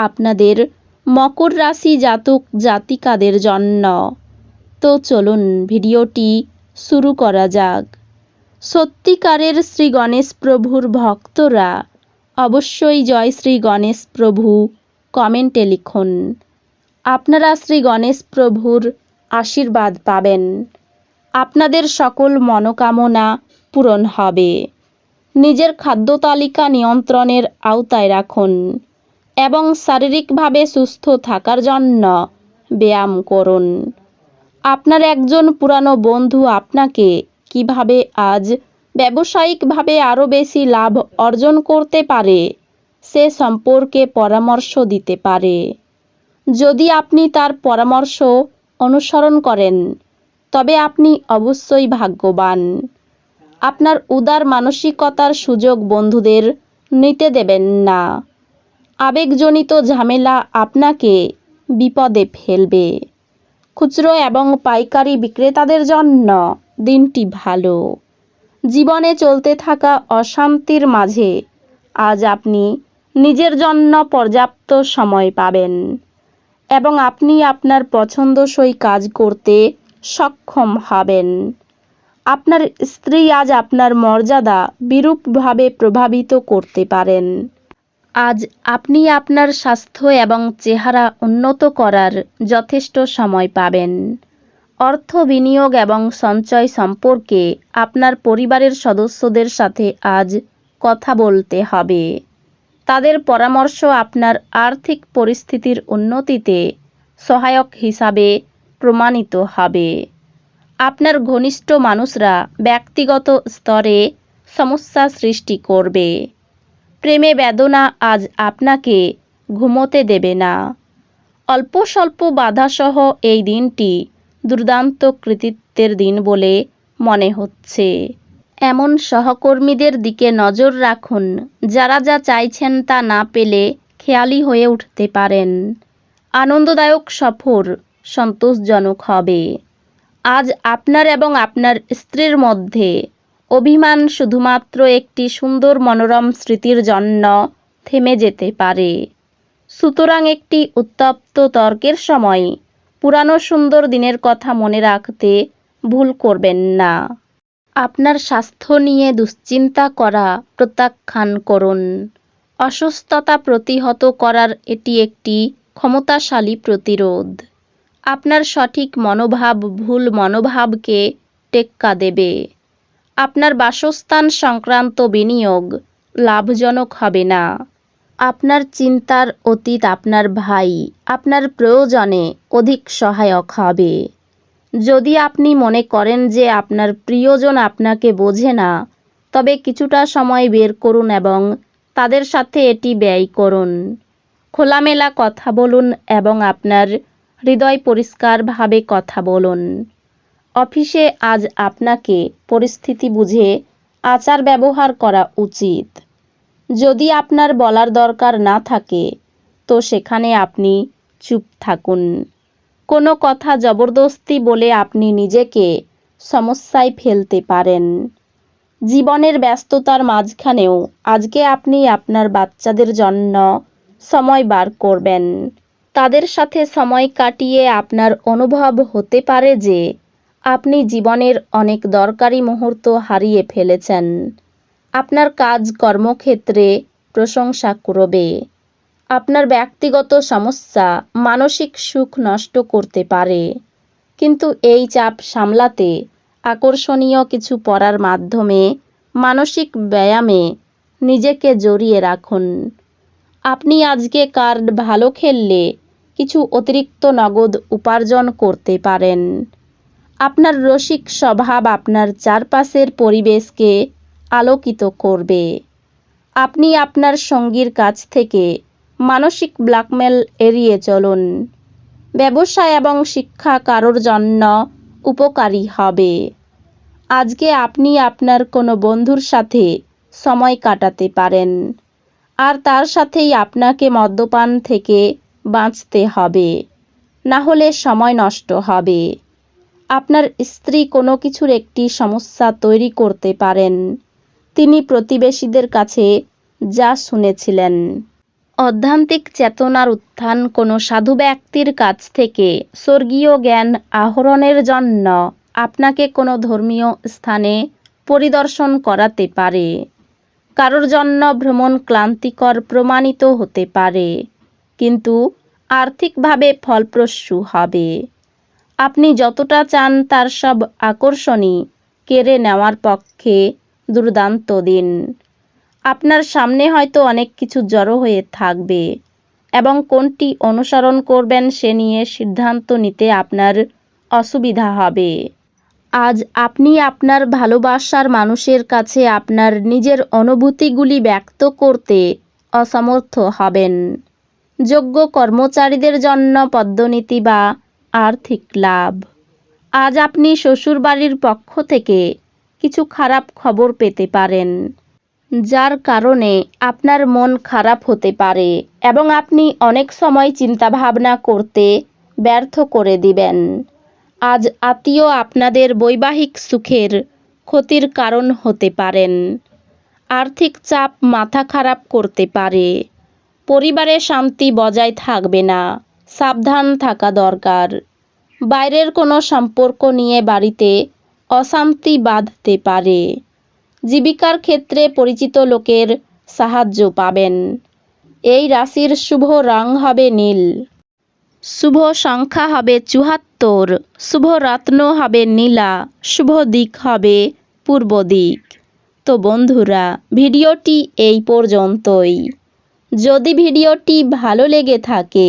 আপনাদের মকর রাশি জাতক জাতিকাদের জন্য। তো চলুন ভিডিওটি শুরু করা যাক। সত্যিকারের শ্রী গণেশ প্রভুর ভক্তরা অবশ্যই জয় শ্রী গণেশ প্রভু কমেন্টে লিখুন। আপনারা শ্রী গণেশ প্রভুর আশীর্বাদ পাবেন। আপনাদের সকল মনোকামনা পূরণ হবে। নিজের খাদ্য তালিকা নিয়ন্ত্রণের আওতায় রাখুন। এবং শারীরিকভাবে সুস্থ থাকার জন্য ব্যায়াম করুন। আপনার একজন পুরানো বন্ধু আপনাকে কীভাবে আজ ব্যবসায়িকভাবে আরও বেশি লাভ অর্জন করতে পারে, সে সম্পর্কে পরামর্শ দিতে পারে। যদি আপনি তার পরামর্শ অনুসরণ করেন, তবে আপনি অবশ্যই ভাগ্যবান। আপনার উদার মানসিকতার সুযোগ বন্ধুদের নিতে দেবেন না। আবেগজনিত ঝামেলা আপনাকে বিপদে ফেলবে। খুচরো এবং পাইকারি বিক্রেতাদের জন্য দিনটি ভালো। জীবনে চলতে থাকা অশান্তির মাঝে আজ আপনি নিজের জন্য পর্যাপ্ত সময় পাবেন এবং আপনি আপনার পছন্দসই কাজ করতে সক্ষম হবেন। আপনার স্ত্রী আজ আপনার মর্যাদা বিরূপভাবে প্রভাবিত করতে পারেন। আজ আপনি আপনার স্বাস্থ্য এবং চেহারা উন্নত করার যথেষ্ট সময় পাবেন। অর্থ বিনিয়োগ এবং সঞ্চয় সম্পর্কে আপনার পরিবারের সদস্যদের সাথে আজ কথা বলতে হবে। তাদের পরামর্শ আপনার আর্থিক পরিস্থিতির উন্নতিতে সহায়ক হিসাবে প্রমাণিত হবে। আপনার ঘনিষ্ঠ মানুষরা ব্যক্তিগত স্তরে সমস্যা সৃষ্টি করবে। প্রেমে বেদনা আজ আপনাকে ঘুমোতে দেবে না। অল্প স্বল্প বাধাসহ এই দিনটি দুর্দান্ত কৃতিত্বের দিন বলে মনে হচ্ছে। এমন সহকর্মীদের দিকে নজর রাখুন, যারা যা চাইছেন তা না পেলে খেয়ালি হয়ে উঠতে পারেন। আনন্দদায়ক সফর সন্তোষজনক হবে। আজ আপনার এবং আপনার স্ত্রীর মধ্যে অভিমান শুধুমাত্র একটি সুন্দর মনোরম স্মৃতির জন্য থেমে যেতে পারে। সুতরাং একটি উত্তপ্ত তর্কের সময় পুরানো সুন্দর দিনের কথা মনে রাখতে ভুল করবেন না। আপনার স্বাস্থ্য নিয়ে দুশ্চিন্তা করা প্রত্যাখ্যান করুন। অসুস্থতা প্রতিহত করার এটি একটি ক্ষমতাশালী প্রতিরোধ। আপনার সঠিক মনোভাব ভুল মনোভাবকে টেক্কা দেবে। আপনার বাসস্থান সংক্রান্ত বিনিয়োগ লাভজনক হবে না। আপনার চিন্তার অতীত আপনার ভাই, আপনার প্রয়োজনে অধিক সহায়ক হবে। যদি আপনি মনে করেন যে আপনার প্রিয়জন আপনাকে বোঝে না, তবে কিছুটা সময় বের করুন এবং তাদের সাথে এটি ব্যয় করুন। খোলামেলা কথা বলুন এবং আপনার হৃদয় পরিষ্কারভাবে কথা বলুন। অফিসে আজ আপনাকে পরিস্থিতি বুঝে আচার ব্যবহার করা উচিত। যদি আপনার বলার দরকার না থাকে, তো সেখানে আপনি চুপ থাকুন। কোনো কথা জবরদস্তি বলে আপনি নিজেকে সমস্যায় ফেলতে পারেন। জীবনের ব্যস্ততার মাঝখানেও আজকে আপনি আপনার বাচ্চাদের জন্য সময় বার করবেন। তাদের সাথে সময় কাটিয়ে আপনার অনুভব হতে পারে যে আপনি জীবনের অনেক দরকারি মুহূর্ত হারিয়ে ফেলেছেন। আপনার কাজ, কর্মক্ষেত্রে প্রশংসা করবে। আপনার ব্যক্তিগত সমস্যা মানসিক সুখ নষ্ট করতে পারে। কিন্তু এই চাপ সামলাতে আকর্ষণীয় কিছু পড়ার মাধ্যমে মানসিক ব্যায়ামে নিজেকে জড়িয়ে রাখুন। আপনি আজকে কার্ড ভালো খেললে কিছু অতিরিক্ত নগদ উপার্জন করতে পারেন। আপনার রসিক স্বভাব আপনার চারপাশের পরিবেশকে আলোকিত করবে। আপনি আপনার সঙ্গীর কাছ থেকে মানসিক ব্ল্যাকমেল এড়িয়ে চলুন। ব্যবসা এবং শিক্ষা কারোর জন্য উপকারী হবে। আজকে আপনি আপনার কোনো বন্ধুর সাথে সময় কাটাতে পারেন। আর তার সাথেই আপনাকে মদ্যপান থেকে বাঁচতে হবে। না হলে সময় নষ্ট হবে। আপনার স্ত্রী কোনো কিছুর একটি সমস্যা তৈরি করতে পারেন। তিনি প্রতিবেশীদের কাছে যা শুনেছিলেন। অধ্যান্তিক চেতনার উত্থান কোনো সাধু ব্যক্তির কাছ থেকে স্বর্গীয় জ্ঞান আহরণের জন্য আপনাকে কোনো ধর্মীয় স্থানে পরিদর্শন করাতে পারে। কারোর জন্য ভ্রমণ ক্লান্তিকর প্রমাণিত হতে পারে, কিন্তু আর্থিকভাবে ফলপ্রসূ হবে। আপনি যতটা চান তার সব আকর্ষণই কেড়ে নেওয়ার পক্ষে দুর্দান্ত দিন। আপনার সামনে হয়তো অনেক কিছু জড়ো হয়ে থাকবে এবং কোনটি অনুসরণ করবেন সে নিয়ে সিদ্ধান্ত নিতে আপনার অসুবিধা হবে। আজ আপনি আপনার ভালোবাসার মানুষের কাছে আপনার নিজের অনুভূতিগুলি ব্যক্ত করতে অসমর্থ হবেন। যোগ্য কর্মচারীদের জন্য পদ্মনীতি বা আর্থিক লাভ। আজ আপনি শ্বশুরবাড়ির পক্ষ থেকে কিছু খারাপ খবর পেতে পারেন, যার কারণে আপনার মন খারাপ হতে পারে এবং আপনি অনেক সময় চিন্তাভাবনা করতে ব্যর্থ করে দিবেন। আজ আত্মীয় আপনাদের বৈবাহিক সুখের ক্ষতির কারণ হতে পারেন। আর্থিক চাপ মাথা খারাপ করতে পারে। পরিবারে শান্তি বজায় থাকবে না। সাবধান থাকা দরকার। বাইরের কোনো সম্পর্ক নিয়ে বাড়িতে অশান্তি বাঁধতে পারে। জীবিকার ক্ষেত্রে পরিচিত লোকের সাহায্য পাবেন। এই রাশির শুভ রং হবে নীল। শুভ সংখ্যা হবে চুহাত্তর শুভ রত্ন হবে নীলা। শুভ দিক হবে পূর্ব দিক। তো বন্ধুরা, ভিডিওটি এই পর্যন্তই। যদি ভিডিওটি ভালো লেগে থাকে